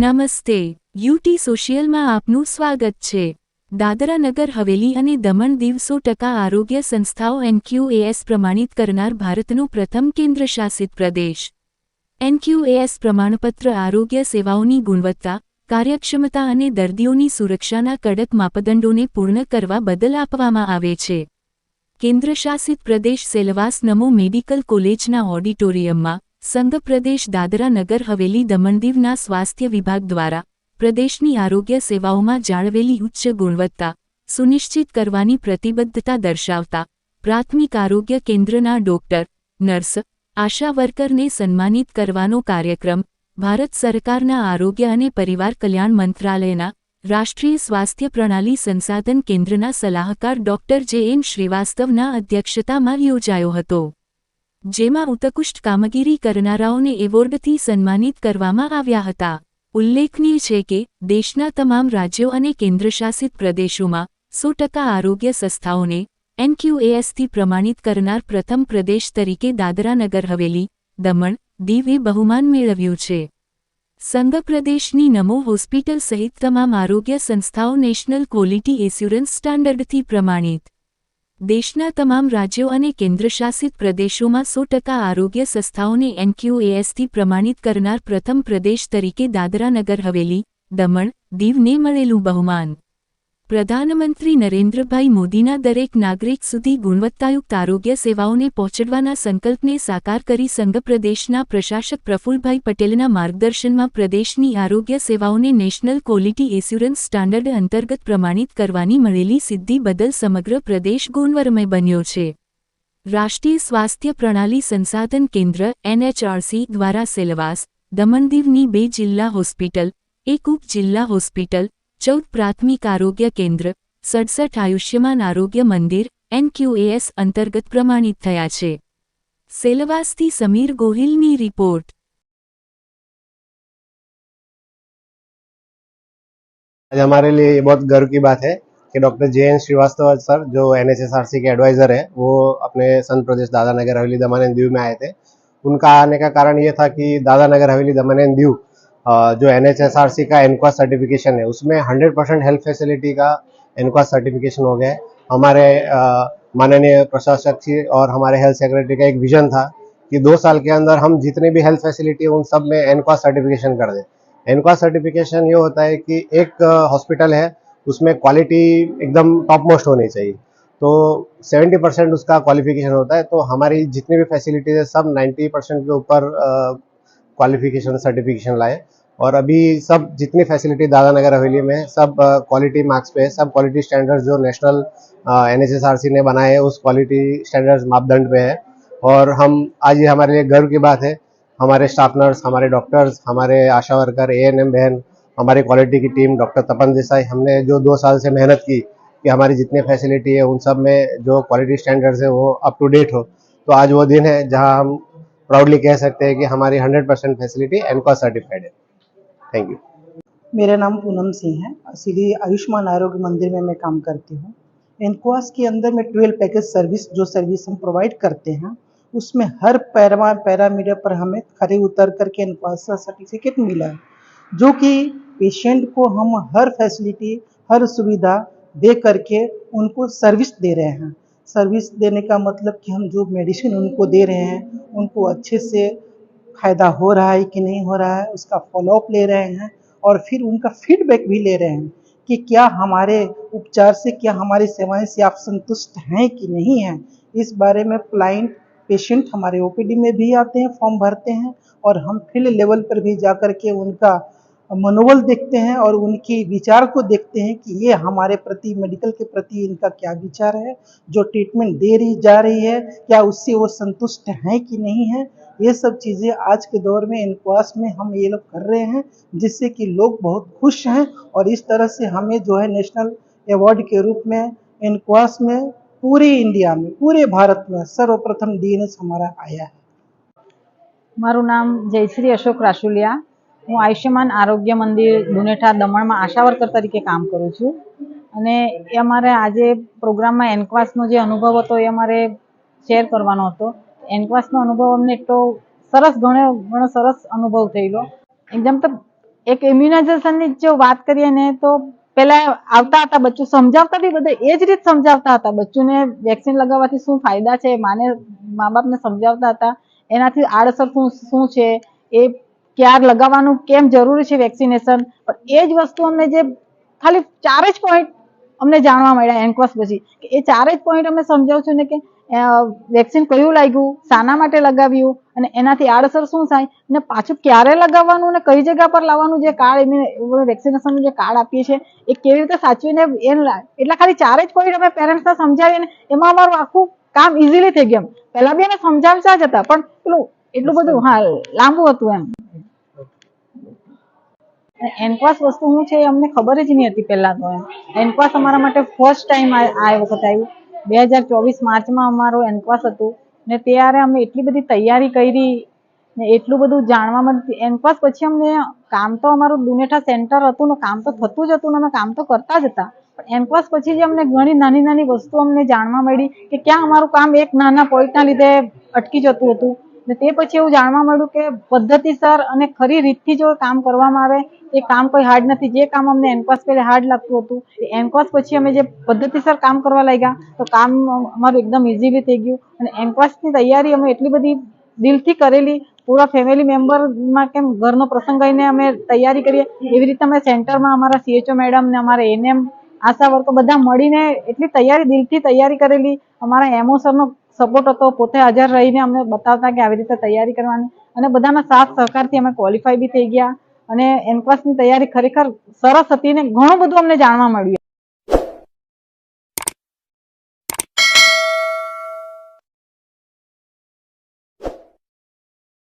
નમસ્તે યુટી સોશિયલમાં આપનું સ્વાગત છે. દાદરા નગર હવેલી અને દમણ દીવ સો ટકા આરોગ્ય સંસ્થાઓ એનક્યુએએસ પ્રમાણિત કરનાર ભારતનું પ્રથમ કેન્દ્રશાસિત પ્રદેશ. એનક્યુએએસ પ્રમાણપત્ર આરોગ્ય સેવાઓની ગુણવત્તા, કાર્યક્ષમતા અને દર્દીઓની સુરક્ષાના કડક માપદંડોને પૂર્ણ કરવા બદલ આપવામાં આવે છે. કેન્દ્રશાસિત પ્રદેશ સેલવાસ નમો મેડિકલ કોલેજના ઓડિટોરિયમમાં સંઘ પ્રદેશ દાદરા નગર હવેલી દમણદીવના સ્વાસ્થ્ય વિભાગ દ્વારા પ્રદેશની આરોગ્ય સેવાઓમાં જાળવેલી ઉચ્ચ ગુણવત્તા સુનિશ્ચિત કરવાની પ્રતિબદ્ધતા દર્શાવતા પ્રાથમિક આરોગ્ય કેન્દ્રના ડોક્ટર, નર્સ, આશા વર્કરને સન્માનિત કરવાનો કાર્યક્રમ ભારત સરકારના આરોગ્ય અને પરિવાર કલ્યાણ મંત્રાલયના રાષ્ટ્રીય સ્વાસ્થ્ય પ્રણાલી સંસાધન કેન્દ્રના સલાહકાર ડોક્ટર જે એન શ્રીવાસ્તવના અધ્યક્ષતામાં યોજાયો હતો. જેમાં ઉત્કૃષ્ટ કામગીરી કરનારાઓને એવોર્ડથી સન્માનિત કરવામાં આવ્યા હતા. ઉલ્લેખનીય છે કે, દેશના તમામ રાજ્યો અને કેન્દ્રશાસિત પ્રદેશોમાં સો ટકા આરોગ્ય સંસ્થાઓને એનક્યુએએસથી પ્રમાણિત કરનાર પ્રથમ પ્રદેશ તરીકે દાદરા નગર હવેલી, દમણ, દીવે બહુમાન મેળવ્યું છે. સંઘ પ્રદેશની નમો હોસ્પિટલ સહિત તમામ આરોગ્ય સંસ્થાઓ નેશનલ ક્વોલિટી એસ્યુરન્સ સ્ટાન્ડર્ડથી પ્રમાણિત. દેશના તમામ રાજ્યો અને કેન્દ્રશાસિત પ્રદેશોમાં સો ટકા આરોગ્ય સંસ્થાઓને એનક્યુએએસથી પ્રમાણિત કરનાર પ્રથમ પ્રદેશ તરીકે દાદરા નગર હવેલી, દમણ, દીવને મળેલું બહુમાન. પ્રધાનમંત્રી નરેન્દ્રભાઈ મોદીના દરેક નાગરિક સુધી ગુણવત્તાયુક્ત આરોગ્ય સેવાઓને પહોંચાડવાના સંકલ્પને સાકાર કરી સંઘ પ્રદેશના પ્રશાસક પ્રફુલભાઈ પટેલના માર્ગદર્શનમાં પ્રદેશની આરોગ્ય સેવાઓને નેશનલ ક્વોલિટી એસ્યુરન્સ સ્ટાન્ડર્ડ અંતર્ગત પ્રમાણિત કરવાની મળેલી સિદ્ધિ બદલ સમગ્ર પ્રદેશ ગુણવરમય બન્યો છે. રાષ્ટ્રીય સ્વાસ્થ્ય પ્રણાલી સંસાધન કેન્દ્ર એનએચઆરસી દ્વારા સેલવાસ દમણદીવની બે જિલ્લા હોસ્પિટલ, એક ઉપ જિલ્લા હોસ્પિટલ ચૌદ પ્રાથમિક આરોગ્ય કેન્દ્ર સડસઠ આયુષ્યમાન આરોગ્ય મંદિર એનક્યુએએસ અંતર્ગત પ્રમાણિત થયા છે સેલવાસથી સમીર ગોહિલની રિપોર્ટ आज हमारे लिए ये बहुत गर्व की बात है कि doctor J N Srivastava sir जो एन के एडवाइजर है वो अपने संत प्रदेश दादा नगर हवेली दमन एंड दीव में आए थे उनका आने का कारण ये था कि दादा नगर हवेली दमन एंड दीव अ, जो एनएचएसआरसी का एनक्वा सर्टिफिकेशन है, उसमें हंड्रेड परसेंट हेल्थ फैसिलिटी का एनक्वा सर्टिफिकेशन हो गया हमारे माननीय प्रशासक जी और हमारे हेल्थ सेक्रेटरी का एक विजन था कि दो साल के अंदर हम जितनी भी हेल्थ फैसिलिटी है, उन सब में एनक्वा सर्टिफिकेशन कर दें। एनक्वा सर्टिफिकेशन ये होता है कि एक हॉस्पिटल है, उसमें क्वालिटी एकदम टॉप मोस्ट होनी चाहिए। तो 70 परसेंट उसका क्वालिफिकेशन होता है तो हमारी जितनी भी फैसिलिटीज़ है, सब 90 परसेंट के ऊपर क्वालिफिकेशन सर्टिफिकेशन लाए। और अभी सब जितनी फैसिलिटी दादा नगर हवेली में, सब क्वालिटी मार्क्स पे, सब क्वालिटी स्टैंडर्ड्स जो नेशनल एन ने बनाए हैं उस क्वालिटी स्टैंडर्ड्स मापदंड पे है। और हम, आज ये हमारे लिए गर्व की बात है, हमारे स्टाफ नर्स हमारे डॉक्टर्स हमारे Asha worker A N M बहन, हमारी क्वालिटी की टीम डॉक्टर तपन देसाई, हमने जो दो साल से मेहनत की कि हमारी जितनी फैसिलिटी है, उन सब में जो क्वालिटी स्टैंडर्ड्स है वो अप टू डेट हो। तो आज वो दिन है जहाँ हम प्राउडली कह सकते हैं कि हमारी 100 परसेंट फैसिलिटी एनक्वा सर्टिफाइड है। थैंक यू मेरा नाम पूनम सिंह है। श्री आयुष्मान आरोग्य मंदिर में मैं काम करती हूँ। एनक्वास के अंदर में ट्वेल्व पैकेज सर्विस, जो सर्विस हम प्रोवाइड करते हैं, उसमें हर पैरमा, पैरामीटर पर हमें खड़े उतर करके एनक्वास का सर्टिफिकेट मिला है, जो कि पेशेंट को हम हर फैसिलिटी हर सुविधा दे करके उनको सर्विस दे रहे हैं। सर्विस देने का मतलब कि हम जो मेडिसिन उनको दे रहे हैं, उनको अच्छे से फ़ायदा हो रहा है कि नहीं हो रहा है, उसका फॉलोअप ले रहे हैं और फिर उनका फीडबैक भी ले रहे हैं कि क्या हमारे उपचार से, क्या हमारी सेवाएँ से आप संतुष्ट हैं कि नहीं हैं। इस बारे में क्लाइंट पेशेंट हमारे ओपीडी में भी आते हैं फॉर्म भरते हैं और हम फ़ील्ड लेवल पर भी जा कर के उनका मनोबल देखते हैं और उनकी विचार को देखते हैं कि ये हमारे प्रति मेडिकल के प्रति इनका क्या विचार है, जो ट्रीटमेंट दे रही, जा रही है, क्या उससे वो संतुष्ट हैं कि नहीं है। ये सब चीज़ें आज के दौर में इनक्वास में हम ये लोग कर रहे हैं जिससे कि लोग बहुत खुश हैं और इस तरह से हमें जो है नेशनल अवार्ड के रूप में इनक्वास में पूरे इंडिया में पूरे भारत में सर्वप्रथम डीएनएस हमारा आया है મારું નામ જયશ્રી અશોક રાશુલિયા હું આયુષ્યમાન આરોગ્ય મંદિર દુનેઠા દમણમાં આશા વર્કર તરીકે કામ કરું છું અને એ અમારે આજે પ્રોગ્રામમાં એનક્વાસનો જે અનુભવ હતો એ અમારે શેર કરવાનો હતો એનક્વાસનો અનુભવ અમને એટલો સરસ ઘણો ઘણો સરસ અનુભવ થયેલો. એકદમ તો એક ઇમ્યુનાઇઝેશનની જો વાત કરીએ ને, તો પેલા આવતા હતા બચ્ચું, સમજાવતા બી બધા એ જ રીત સમજાવતા હતા. બચ્ચુને વેક્સિન લગાવવાથી શું ફાયદા છે, માને મા બાપને સમજાવતા હતા. એનાથી આડઅસર શું શું છે, એ ક્યારે લગાવવાનું, કેમ જરૂરી છે વેક્સિનેશન પણ એ જ વસ્તુ અમને જે ખાલી ચાર જ પોઈન્ટ અમને જાણવા મળ્યા એન્કવસ પછી. એ ચાર જ પોઈન્ટ અમે સમજાવશું ને કે વેક્સિન કયું લાગ્યું, શાના માટે લગાવ્યું, અને એનાથી આડઅસર શું થાય અને પાછું ક્યારે લગાવવાનું અને કઈ જગ્યા પર લાવવાનું, જે કાર્ડ વેક્સિનેશનનું જે કાર્ડ આપીએ છીએ, એ કેવી રીતે સાચવીને એ લા- એટલા ખાલી ચાર જ પોઈન્ટ અમે પેરેન્ટ્સને સમજાવીએ ને એમાં અમારું આખું કામ ઇઝીલી થઈ ગયું પહેલા બી એને સમજાવતા જ હતા, પણ પેલું એટલું બધું, હા, લાંબુ હતું એમ. એનક્વાસ વસ્તુ શું છે અમને ખબર જ નહીં હતી પહેલા તો એમ. એનક્વાસ અમારા માટે ફર્સ્ટ ટાઈમ આ વખત આવ્યું. બે હજાર ચોવીસ માર્ચમાં અમારું એન્કવાસ હતું ને ત્યારે અમે એટલી બધી તૈયારી કરી ને એટલું બધું જાણવા મળ્યું. એન્કવાસ પછી અમને કામ તો અમારું દુનેઠા સેન્ટર હતું ને કામ તો થતું જ હતું ને અમે કામ તો કરતા જ હતા. પણ એનક્વાસ પછી જે અમને ઘણી નાની નાની વસ્તુ અમને જાણવા મળી કે ક્યાં અમારું કામ એક નાના પોઈન્ટના લીધે અટકી જતું હતું. ને તે પછી એવું જાણવા મળ્યું કે પદ્ધતિસર અને ખરી રીતથી જો કામ કરવામાં આવે, એ કામ કોઈ હાર્ડ નથી. જે કામ અમને એનક્વાસ પહેલા હાર્ડ લાગતું હતું, એ પછી અમે જે પદ્ધતિસર કામ કરવા લાગ્યા, તો કામ અમારું એકદમ ઇઝીલી થઈ ગયું. અને એનક્વાસની તૈયારી અમે એટલી બધી દિલથી કરેલી, પૂરા ફેમિલી મેમ્બરમાં કેમ ઘરનો પ્રસંગ આવીને અમે તૈયારી કરીએ, એવી રીતે અમે સેન્ટરમાં અમારા સીએચઓ મેડમ ને, અમારા એનએમ આશા વર્કો બધા મળીને એટલી તૈયારી, દિલથી તૈયારી કરેલી. અમારા એમઓ સરનો સપોર્ટ હતો, પોતે હાજર રહીને અમને બતાવતા કે આવી રીતે તૈયારી કરવાની. અને બધાના સાથ સહકારથી અમે ક્વોલિફાય બી થઈ ગયા. અને એન્કવાસની તૈયારી ખરેખર સરસ હતી ને ઘણું બધું અમને જાણવા મળ્યું.